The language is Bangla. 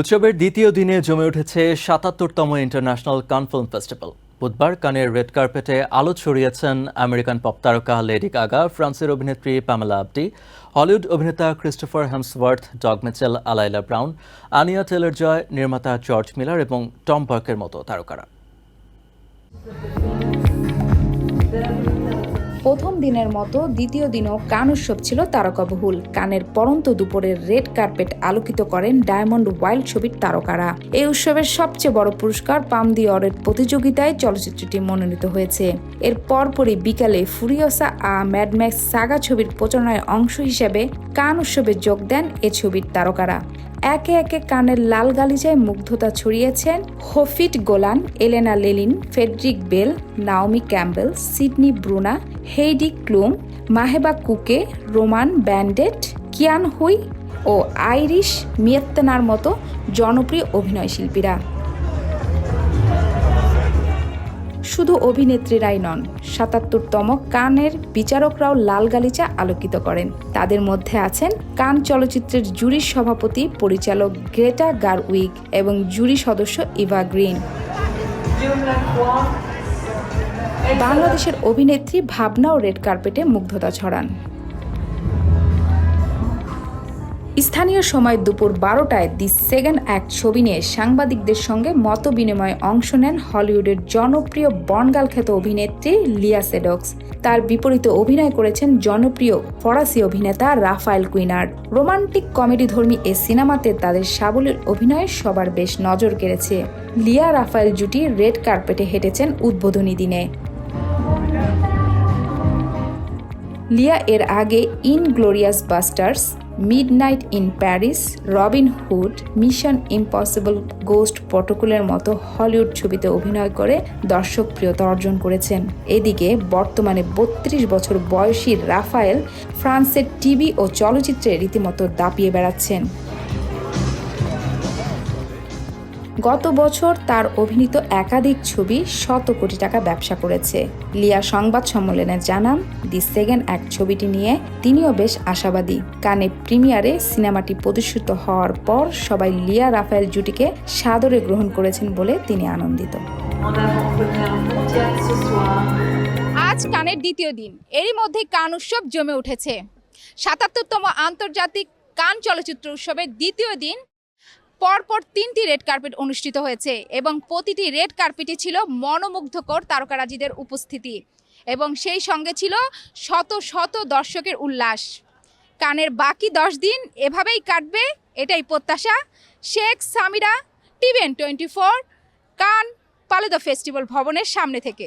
উৎসবের দ্বিতীয় দিনে জমে উঠেছে সাতাত্তরতম ইন্টারন্যাশনাল কান ফিল্ম ফেস্টিভ্যাল। বুধবার কানের রেড কার্পেটে আলো ছড়িয়েছেন আমেরিকান পপ তারকা লেডি গাগা, ফ্রান্সের অভিনেত্রী প্যামেলা আবডি হলিউড অভিনেতা Christopher Hemsworth, Doug Mitchell, Alyla Browne, Anya Taylor Joy, নির্মাতা জর্জ মিলার এবং টম বার্কের মতো তারকারা। প্রথম দিনের মতো দ্বিতীয় দিনও কান উৎসব ছিল তারকাবহুল কানের পরন্ত দুপুরের রেড কার্পেট আলোকিত করেন ডায়মন্ড ওয়াইল্ড ছবির তারকারা। এই উৎসবের সবচেয়ে বড় পুরস্কার পাম দি অরের প্রতিযোগিতায় চলচ্চিত্রটি মনোনীত হয়েছে। এর পরপরই বিকালে ফুরিয়সা আ ম্যাডম্যাক্স সাগা ছবির প্রচারণায় অংশ হিসেবে কান উৎসবে যোগ দেন এ ছবির তারকারা। একে একে কানের লাল গালিজায় মুগ্ধতা ছড়িয়েছেন Hofit Golan, Elena Lenina, Frederique Bel, Naomi Campbell Sydney Bruna, Heidi Klum, মাহেবা কুকে, রোমান ব্যান্ডেট, কিয়ান হুই ও আইরিশ মিয়েত্তেনার মতো জনপ্রিয় অভিনয় শুধু অভিনেত্রীরাই নন, সাতাত্তরতম কানের বিচারকরাও লাল গালিচা আলোকিত করেন। তাদের মধ্যে আছেন কান চলচ্চিত্রের জুরি সভাপতি পরিচালক গ্রেটা গারউইক এবং জুরি সদস্য ইভা গ্রিন। বাংলাদেশের অভিনেত্রী ভাবনাও রেড কার্পেটে মুগ্ধতা ছড়ান। স্থানীয় সময় দুপুর বারোটায় দি সেকেন্ড অ্যাক্ট ছবি নিয়ে সাংবাদিকদের সঙ্গে মত বিনিময়ে অংশ নেন হলিউডের জনপ্রিয় বনগাল খ্যাত অভিনেত্রী লিয়া সেডক্স। তার বিপরীতে অভিনয় করেছেন জনপ্রিয় ফরাসি অভিনেতা রাফায়েল কুইনার্ড রোমান্টিক কমেডি ধর্মী এ সিনেমাতে তাদের সাবলীল অভিনয় সবার বেশ নজর কেড়েছে। লিয়া রাফায়েল জুটি রেড কার্পেটে হেঁটেছেন উদ্বোধনী দিনে। লিয়া এর আগে Inglourious Basterds Midnight in Paris Robin Hood Mission Impossible Ghost পটকুলের মতো হলিউড ছবিতে অভিনয় করে দর্শক প্রিয়তা অর্জন করেছেন। এদিকে বর্তমানে বত্রিশ বছর বয়সী রাফায়েল ফ্রান্সের টিভি ও চলচ্চিত্রে রীতিমতো দাপিয়ে বেড়াচ্ছেন। গত বছর তার অভিনীত একাধিক ছবি শত কোটি টাকা ব্যবসা করেছে। লিয়া সংবাদ সম্মেলনে জানান, দি সেকেন্ড এক ছবিটি নিয়ে তিনিও বেশ আশাবাদী। কানে প্রিমিয়ারে সিনেমাটি প্রদর্শিত হওয়ার পর সবাই লিয়া রাফায়েল জুটিকে সাদরে গ্রহণ করেছেন বলে তিনি আনন্দিত. আজ কানের দ্বিতীয় দিন। এরই মধ্যে কান উৎসব জমে উঠেছে। সাতাত্তরতম আন্তর্জাতিক কান চলচ্চিত্র উৎসবের দ্বিতীয় দিন পরপর তিনটি রেড কার্পেট অনুষ্ঠিত হয়েছে এবং প্রতিটি রেড কার্পেটে ছিল মনোমুগ্ধকর তারকারাজিদের উপস্থিতি এবং সেই সঙ্গে ছিল শত শত দর্শকের উল্লাস। কানের বাকি দশ দিন এভাবেই কাটবে, এটাই প্রত্যাশা। শেখ, সামিরা টিভেন টোয়েন্টি ফোর, কান পালিত ফেস্টিভ্যাল ভবনের সামনে থেকে।